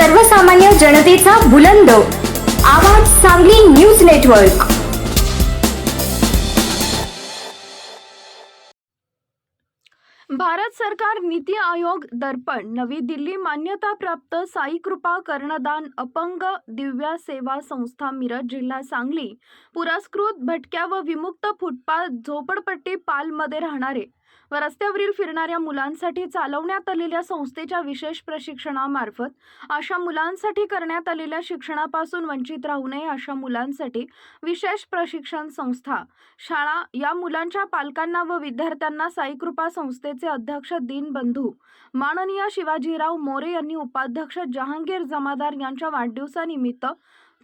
सर्वसामान्य जनतेचा बुलंद. आवाज सांगली न्यूज नेटवर्क. भारत सरकार नीती आयोग दर्पण. नवी दिल्ली मान्यताप्राप्त साई कृपा कर्णदान अपंग दिव्या सेवा संस्था मिरज जिल्हा सांगली. पुरस्कृत भटक्या व विमुक्त फुटपाथ झोपडपट्टी पालमध्ये राहणारे व रस्त्यावरील फिरणाऱ्या मुलांसाठी चालवण्यात आलेल्या संस्थेच्या विशेष प्रशिक्षणामार्फत अशा मुलांसाठी करण्यात आलेल्या शिक्षणापासून वंचित राहू नये अशा मुलांसाठी विशेष प्रशिक्षण संस्था शाळा या मुलांच्या पालकांना व विद्यार्थ्यांना साईकृपा संस्थेचे अध्यक्ष दीनबंधू माननीय शिवाजीराव मोरे यांनी उपाध्यक्ष जहांगीर जमादार यांच्या वाढदिवसानिमित्त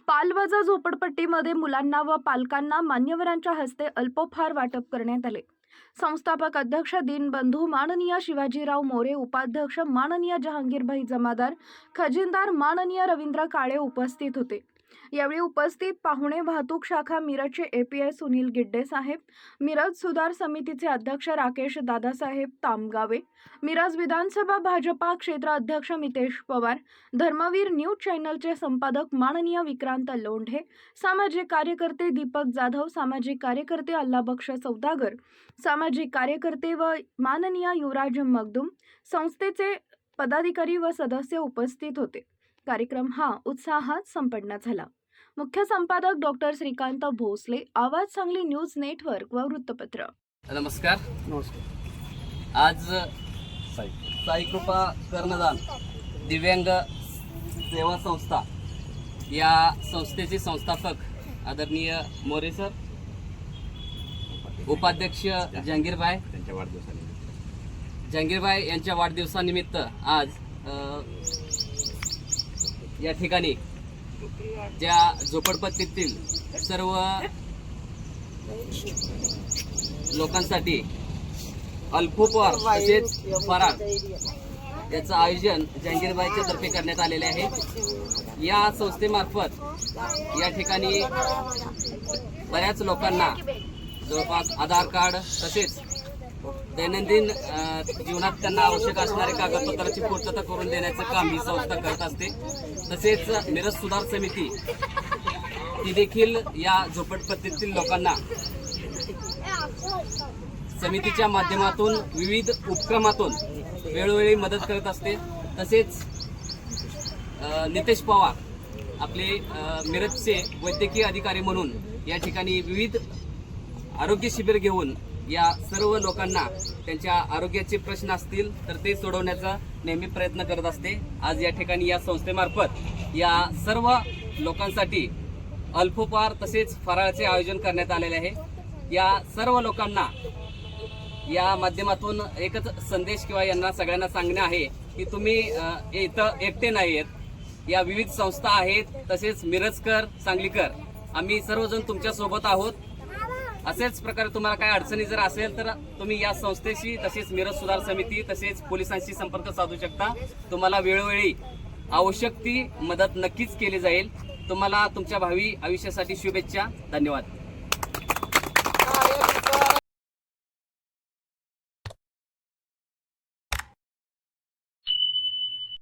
पालवजा झोपडपट्टीमध्ये मुलांना व पालकांना मान्यवरांच्या हस्ते अल्पोपहार वाटप करण्यात आले. संस्थापक अध्यक्ष दीनबंधू माननीय शिवाजीराव मोरे उपाध्यक्ष माननीय जहांगीरभाई जमादार खजिनदार माननीय रवींद्र काळे उपस्थित होते. यावेळी उपस्थित पाहुणे वाहतूक शाखा मिरजचे एपीआय सुनील गिड्डे साहेब मिरज सुधार समितीचे अध्यक्ष राकेश दादासाहेब तामगावे मिरज विधानसभा भाजपा क्षेत्र अध्यक्ष मितेश पवार धर्मवीर न्यूज चॅनलचे संपादक माननीय विक्रांत लोंढे सामाजिक कार्यकर्ते दीपक जाधव सामाजिक कार्यकर्ते अल्लाबक्ष सौदागर सामाजिक कार्यकर्ते व माननीय युवराज मगदुम संस्थेचे पदाधिकारी व सदस्य उपस्थित होते. कार्यक्रम हा उत्साहात संपन्न झाला. मुख्य संपादक डॉक्टर श्रीकांत भोसले आवाज सांगली न्यूज नेटवर्क व वृत्तपत्र. नमस्कार. नमस्कार. आज साई. साईकृपा कर्णदान दिव्यांग सेवा संस्था या संस्थेचे संस्थापक आदरणीय मोरे सर उपाध्यक्ष जहांगीरबाई. त्यांच्या वाढदिवसानिमित्त. जहांगीरबाई यांच्या वाढदिवसानिमित्त आज या ठिकाणी ज्या झोपडपट्टीतील सर्व लोकांसाठी अल्पोपहार तसेच फराळ याचं आयोजन जहांगीरबाईच्या तर्फे करण्यात आलेले आहे. या संस्थेमार्फत या ठिकाणी बऱ्याच लोकांना जवळपास आधार कार्ड तसेच दैनंदिन जीवनात त्यांना आवश्यक असणारे कागदपत्राची पूर्तता करून देण्याचं काम ही संस्था करत असते. तसेच मिरज सुधार समिती ती देखील या झोपडपट्टीतील लोकांना समितीच्या माध्यमातून विविध उपक्रमातून वेळोवेळी मदत करत असते. तसेच नितेश पवार आपले मिरजचे वैद्यकीय अधिकारी म्हणून या ठिकाणी विविध आरोग्य शिबिर घेऊन या सर्व लोकांना त्यांच्या आरोग्याचे प्रश्न असतील तर ते सोडवण्याचा नेहमी प्रयत्न करत असते. आज या ठिकाणी या संस्थेमार्फत या सर्व लोकांसाठी अल्पोपहार तसेच फराळाचे आयोजन करण्यात आलेले आहे. या सर्व लोकांना या माध्यमातून एकच संदेश किंवा यांना सगळ्यांना सांगणे आहे की तुम्ही इथं एकटे नाही आहेत या विविध संस्था आहेत तसेच मिरजकर सांगलीकर. आम्ही सर्वजण तुमच्यासोबत आहोत. असेच प्रकारे तुम्हाला काय अडचणी जर असेल तर तुम्ही या संस्थेशी तसेच मिरज सुधार समिती तसेच पोलिसांशी संपर्क साधू शकता. तुम्हाला वेळोवेळी आवश्यक ती मदत नक्कीच केली जाईल. तुम्हाला तुमच्या भावी आयुष्यासाठी शुभेच्छा. धन्यवाद.